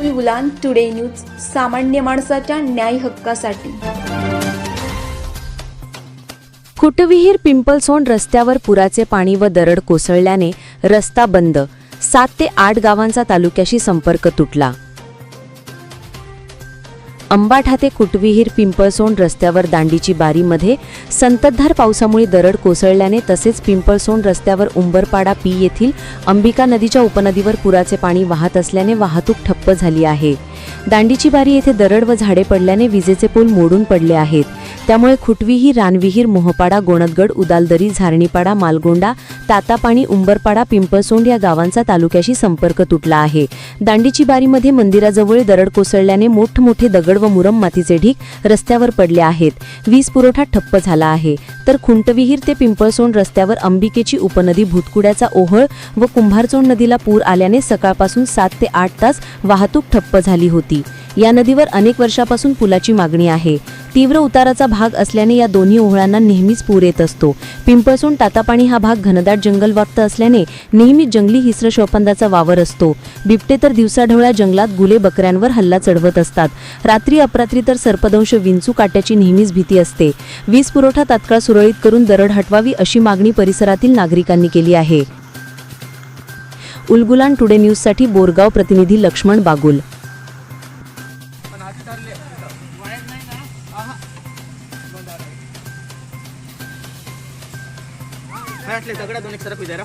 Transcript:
Ulgulan today news सामान्य माणसाच्या न्याय हक्कासाठी. कुटविहीर पिंपलसोंड रस्त्यावर पुराचे पाणी व दरड कोसळल्याने रस्ता बंद. सात ते आठ गावांचा तालुक्याशी संपर्क तुटला. अंबाठा ते कुटविहीर पिंपळसोंड रस्त्यावर दांडीची बारीमध्ये संततधार पावसामुळे दरड कोसळल्याने तसेच पिंपळसोंड रस्त्यावर उंबरपाडा पी येथील अंबिका नदीच्या उपनदीवर पुराचे पाणी वाहत असल्याने वाहतूक ठप्प झाली आहे. दांडीची बारी येथे दरड व झाडे पडल्याने विजेचे पूल मोडून पडले आहेत. त्यामुळे खुटवीही रानविहीर मोहपाडा गोणदगड उदालदरी झारणीपाडा मालगोंडा तातापाणी उंबरपाडा पिंपळसोंड या गावांचा तालुक्याशी संपर्क तुटला आहे. दांडीची बारीमध्ये मंदिराजवळ दरड कोसळल्याने मोठमोठे दगड व मुरम मातीचे ढीक रस्त्यावर पडले आहेत. वीज पुरवठा ठप्प झाला आहे. तर खुंटविहीर ते पिंपळसोंड रस्त्यावर अंबिकेची उपनदी भूतकुड्याचा ओहळ व कुंभारचोंड नदीला पूर आल्याने सकाळपासून सात ते आठ तास वाहतूक ठप्प झाली होती. या नदीवर अनेक वर्षापासून पुलाची मागणी आहे. तीव्र उताराचा भाग असल्याने या दोन्ही ओहळांना नेहमीच पूर येत असतो. पिंपळसून तातापाणी हा भाग घनदाट जंगल व्याप्त असल्याने नेहमीच जंगली हिस्र शोपंदाचा वावर असतो. बिबटे तर दिवसाढवळ्या जंगलात गुले बकऱ्यांवर हल्ला चढवत असतात. रात्री अपरात्री तर सर्पदंश विंचू काट्याची नेहमीच भीती असते. वीज पुरवठा तात्काळ सुरळीत करून दरड हटवावी अशी मागणी परिसरातील नागरिकांनी केली आहे. उलगुलान टुडे न्यूजसाठी बोरगाव प्रतिनिधी लक्ष्मण बागुल. काय वाटले दगडा दोन एक सरक विचारा